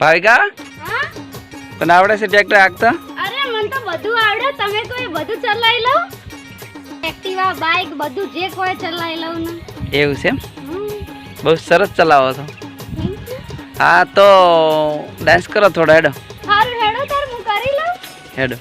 ભાવિકા? હા? તને આવડે છે ટ્રેક્ટર હાંકતા? અરે મને તો બધું આવડે. તમે કોઈ બધું ચલાવી લો? એક્ટિવા બાઇક બધું જે કોઈ ચલાવી લઉં ને. એવું છે બહુ સરસ ચલાવો છો. હા તો ડાન્સ કરો થોડો હેડો. હારું હેડો તાર હું કરી લઉં. હેડો.